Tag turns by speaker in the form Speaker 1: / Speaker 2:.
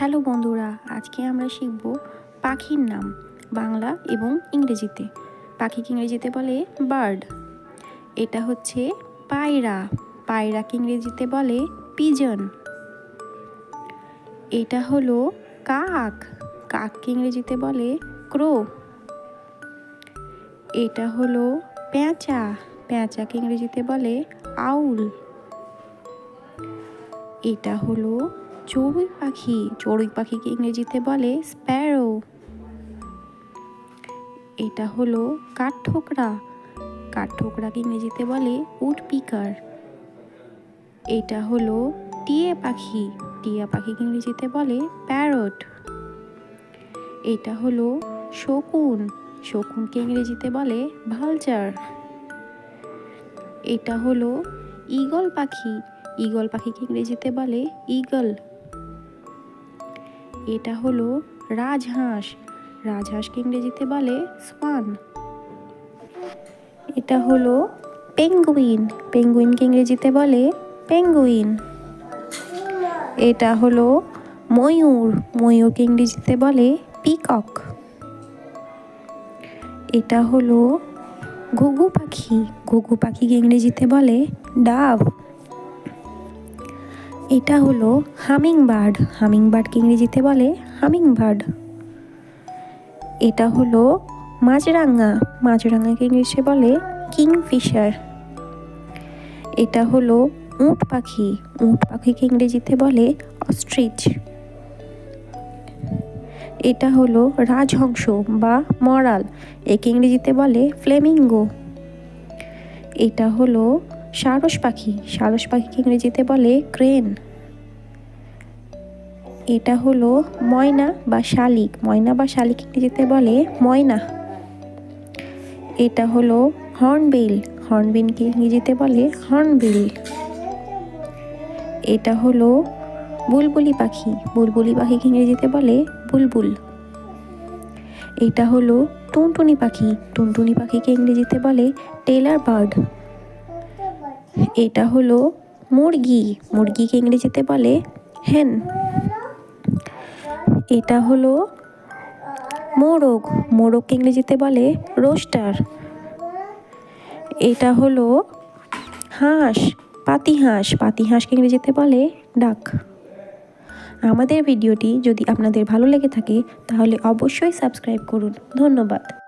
Speaker 1: Hello বন্ধুরা, আজকে আমরা শিখব পাখির নাম বাংলা এবং ইংরেজিতে। পাখিকে ইংরেজিতে বলে বার্ড। এটা হচ্ছে পায়রা। পায়রাকে ইংরেজিতে বলে পিজন। এটা হলো কাক। কাককে ইংরেজিতে বলে ক্রো। এটা হলো পেঁচা পেঁচাকে ইংরেজিতে বলে আউল। এটা হলো চড়ুই পাখি, চড়ুই পাখিকে ইংরেজিতে বলে স্প্যারো এটা হলো কাঠঠোকরা। কাঠঠোকরাকে ইংরেজিতে বলে উড পিকার এটা হলো টিয়ে পাখি। টিয়া পাখিকে ইংরেজিতে বলে প্যারট এটা হলো শকুন। শকুনকে ইংরেজিতে বলে ভালচার এটা হলো ঈগল পাখি। ঈগল পাখিকে ইংরেজিতে বলে ঈগল এটা হলো রাজহাঁস। রাজহাঁসকে ইংরেজিতে বলে স্পান। এটা হলো পেঙ্গুইন। পেঙ্গুইনকে ইংরেজিতে বলে পেঙ্গুইন। এটা হলো ময়ূর। ময়ূরকে ইংরেজিতে বলে পিকক। এটা হলো ঘুঘু পাখি। ঘুঘু পাখিকে ইংরেজিতে বলে ডাব এটা হলো হামিং বার্ড হামিং বার্ডকে ইংরেজিতে বলে হামিং বার্ড এটা হলো মাছরাঙা মাছরাঙাকে ইংলিশে বলে কিংফিশার। এটা হলো উঁট পাখি। উঁট পাখিকে ইংরেজিতে বলে অস্ট্রিচ। এটা হলো রাজহংস বা মরাল। একে ইংরেজিতে বলে ফ্লেমিঙ্গো। এটা হলো সারস পাখি। সারস পাখিকে ইংরেজিতে বলে ক্রেন। এটা হলো ময়না বা শালিক। ময়না বা শালিক ইংরেজিতে বলে ময়না। এটা হলো হর্নবিল। হর্নবিলকে ইংরেজিতে বলে হর্নবিল। এটা হলো বুলবুলি পাখি। বুলবুলি পাখিকে ইংরেজিতে বলে বুলবুল। এটা হলো টুনটুনি পাখি। টুনটুনি পাখিকে ইংরেজিতে বলে টেলার বার্ড। এটা হলো মুরগি। মুরগিকে ইংরেজিতে বলে হেন এটা হলো মোরগ। মোরগকে ইংরেজিতে বলে রোস্টার। এটা হলো হাঁস পাতি হাঁস পাতি হাঁসকে ইংরেজিতে বলে ডাক। আমাদের ভিডিওটি যদি আপনাদের ভালো লেগে থাকে, তাহলে অবশ্যই সাবস্ক্রাইব করুন। ধন্যবাদ।